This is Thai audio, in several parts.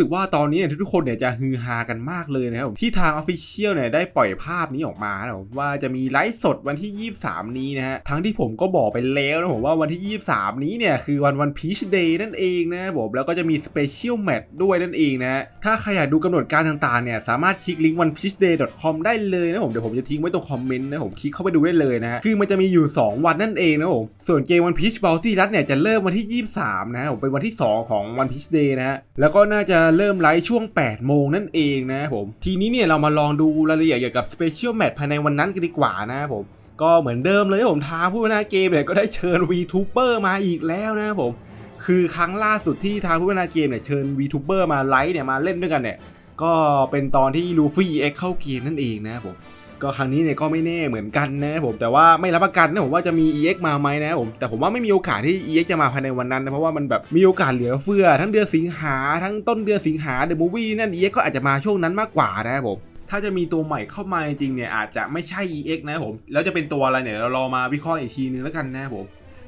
สึกว่าตอนนี้เนี่ยทุกคนเนี่ยจะฮือฮากันมากเลยนะครับผมที่ทาง Official เนี่ยได้ปล่อยภาพนี้ออกมานะผมว่าจะมีไลฟ์สดวันที่ 23 นี้นะฮะทั้งที่ผมก็บอกไปแล้วนะผมว่าวันที่ 23 นี้เนี่ยคือวันวันพีชเดย์นั่นเองนะผมแล้วก็จะมีสเปเชียลแมตช์ด้วยนั่นเองนะถ้าใครอยากดูกำหนดการต่างๆเนี่ยสามารถคลิกลิงก์ onepeachday.com ได้เลยนะผมเดี๋ยวผมจะทิ้งไว้ตรงคอมเมนต์นะผมคลิกเข้าไปดูได้เลยนะคือมันจะมีอยู่ 2 วันนั่นเองนะผมส่วนเกม One Piece Bounty รัดเนี่ยจะเริ่มวันที่ 23 นะผมเป็นวันที่ 2 ของ One Piece Day นะแล้วก็น่าจะเริ่มไลฟ์ช่วง 8 โมงนั่นเองนะผม ทีนี้เนี่ยเรามาลองดูรายละเอียดเกี่ยวกับสเปเชียลแมตช์ภายในวันนั้นกันดีกว่านะผม ก็เหมือนเดิมเลยผมทางผู้พัฒนาเกมเนี่ยก็ได้เชิญวีทูเปอร์มาอีกแล้วนะผม คือครั้งล่าสุดที่ทางผู้พัฒนาเกมเนี่ยเชิญวีทูเปอร์มาไลฟ์เนี่ยมาเล่นด้วยกันเนี่ยก็เป็นตอนที่ลูฟี่เอ็กเข้าเกมนั่นเองนะครับผม ก็ครั้งนี้เนี่ยก็ไม่แน่เหมือนกันนะครับผมแต่ว่าไม่รับประกันนะผมว่าจะมี EX มาไหมนะครับผมแต่ผมว่าไม่มีโอกาสที่ EX จะมาภายในวันนั้นนะเพราะว่ามันแบบมีโอกาสเหลือเฟือ ทั้งเดือนสิงหาทั้งต้นเดือนสิงหาเดอะมูฟวี่นั่น EX ก็อาจจะมาช่วงนั้นมากกว่านะครับผมถ้าจะมีตัวใหม่เข้ามาจริงเนี่ยอาจจะไม่ใช่ EX นะครับผมแล้วจะเป็นตัวอะไรเนี่ยเรารอมาวิเคราะห์อีกทีนึงแล้วกันนะครับผม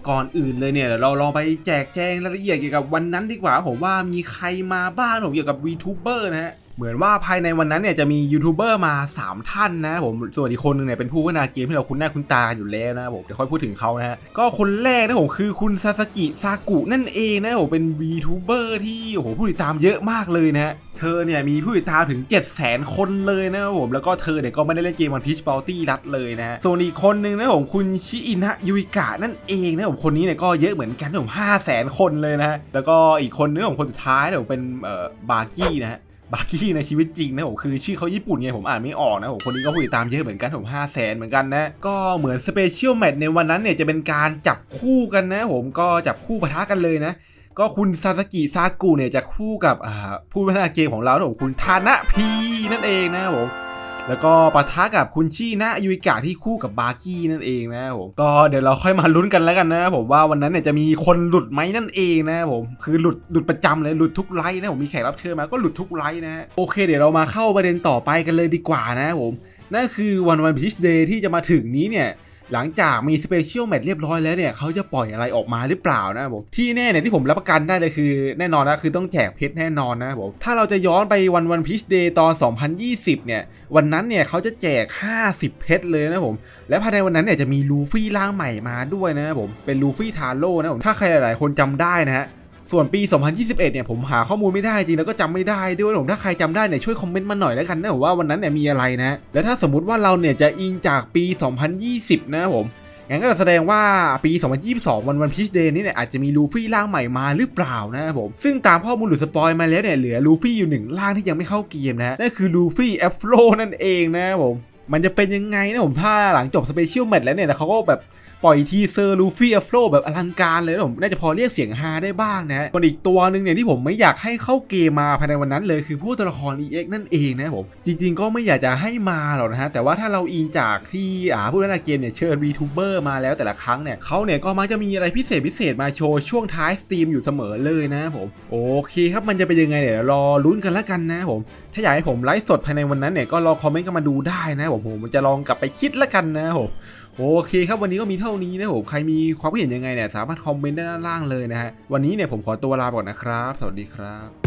ก่อนอื่นเลยเนี่ยเดี๋ยวเราลองไปแจกแจงรายละเอียดเกี่ยวกับวันนั้นดีกว่าผมว่ามีใครมาบ้างผมเกี่ยวกับ VTuber นะฮะเหมือนว่าภายในวันนั้นเนี่ยจะมียูทูบเบอร์มา 3 ท่านนะผมส่วนอีกคนหนึงเนี่ยเป็นผู้พัฒนาเกมที่เราคุ้นหน้าคุ้นตาอยู่แล้วนะผมเดี๋ยวค่อยพูดถึงเขานะฮะก็คนแรกนะผมคือคุณซาสกิซากุนั่นเองนะผมเป็น VTuber ที่โอ้โหผู้ติดตามเยอะมากเลยนะฮะเธอเนี่ยมีผู้ติดตามถึง 7 0 0 0 0 0 คนเลยนะผมแล้วก็เธอเนี่ยก็ไม่ได้เล่นเกมวันพีชบอลตี้รัดเลยนะฮะส่วนอีกคนหนึงนะผมคุณชิอินะยุิกะนั่นเองนะผมคนนี้เนี่ยก็เยอะเหมือนกันนะผมห้าแสนคนเลยนะฮะแล้วก็อีกคนนึงนะผมคนสุดท้ายนะผมเป็นเอ่อบาร์กี้นะฮะ บาร์กี้ในชีวิตจริงนะผมคือชื่อเขาญี่ปุ่นไงผมอ่านไม่ออกนะผมคนนี้ก็ผู้ติดตามเยอะเหมือนกันผมห้าแสนเหมือนกันนะก็เหมือนสเปเชียลแมตช์ในวันนั้นเนี่ยจะเป็นการจับคู่กันนะผมก็จับคู่ปะทะกันเลยนะก็คุณซาสกิซากุเนี่ยจะคู่กับผู้พัฒนาเกมของเรานะผมคุณทานะพีนั่นเองนะผม แล้วก็ปะทะกับคุณชี่นะยูอิกะที่คู่กับบาร์กี้นั่นเองนะผมก็เดี๋ยวเราค่อยมาลุ้นกันแล้วกันนะผมว่าวันนั้นเนี่ยจะมีคนหลุดไหมนั่นเองนะผมคือหลุดหลุดประจำเลยหลุดทุกไลน์นะผมมีแขกรับเชิญมาก็หลุดทุกไลน์นะโอเค เดี๋ยวเรามาเข้าประเด็นต่อไปกันเลยดีกว่านะผมนั่นคือวันวันพิชเดย์ที่จะมาถึงนี้เนี่ย หลังจากมีสเปเชียลแมตช์เรียบร้อยแล้วเนี่ยเขาจะปล่อยอะไรออกมาหรือเปล่านะผมที่แน่เนี่ยที่ผมรับประกันได้เลยคือแน่นอนนะคือต้องแจกเพชรแน่นอนนะผมถ้าเราจะย้อนไปวันวันพิชเดย์ตอน 2020 เนี่ย วันนั้นเนี่ยเขาจะแจก 50 เพชรเลยนะผม และภายในวันนั้นเนี่ยจะมีลูฟี่ร่างใหม่มาด้วยนะผมเป็นลูฟี่ทาโร่นะผมถ้าใครหลายคนจำได้นะฮะ ส่วนปี 2021 เนี่ยผมหาข้อมูลไม่ได้จริงแล้วก็จำไม่ได้ด้วยผมถ้าใครจำได้เนี่ยช่วยคอมเมนต์มาหน่อยแล้วกันนะผมว่าวันนั้นเนี่ยมีอะไรนะ แล้วถ้าสมมติว่าเราเนี่ยจะอิงจากปี 2020 นะผมงั้นก็แสดงว่าปี 2022 วันวันพีชเดย์นี้เนี่ยอาจจะมีลูฟี่ร่างใหม่มาหรือเปล่านะครับผม ซึ่งตามข้อมูลหรือสปอยมาแล้วเนี่ยเหลือลูฟี่อยู่หนึ่งร่างที่ยังไม่เข้าเกมนะนั่นคือลูฟี่แอฟโรนั่นเองนะครับผม มันจะเป็นยังไงนะผมถ้าหลังจบสเปเชียลแมตช์แล้วเนี่ยเขาก็แบบปล่อยทีเซอร์ลูฟี่อัฟโลแบบอลังการเลยนะผมน่าจะพอเรียกเสียงฮาได้บ้างนะฮะส่วนอีกตัวหนึ่งเนี่ยที่ผมไม่อยากให้เข้าเกมมาภายในวันนั้นเลยคือพวกตัวละคร EX นั่นเองนะผมจริง ๆ ก็ไม่อยากจะให้มาหรอกนะฮะแต่ว่าถ้าเราอิงจากที่อ่าผู้เล่นเกมเนี่ยเชิญ VTuber มาแล้วแต่ละครั้งเนี่ยเขาเนี่ยก็มักจะมีอะไรพิเศษพิเศษมาโชว์ช่วงท้ายสตรีมอยู่เสมอเลยนะผมโอเคครับมันจะเป็นยังไงเดี๋ยวรอลุ้นกันแล้วกันนะผมถ้าอยากให้ผมไลฟ์สดภายในวันนั้นเนี่ยก็ลอคอมเมนต์กันมาดูได้นะผมผมจะลองกลับไปคิดแล้วกันนะผมโอเคครับวันนี้ก็มีเท่านี้นะผมใครมีความคิดเห็นยังไงเนี่ยสามารถคอมเมนต์ด้านล่างเลยนะฮะวันนี้เนี่ยผมขอตัวลาไปก่อนนะครับ สวัสดีครับ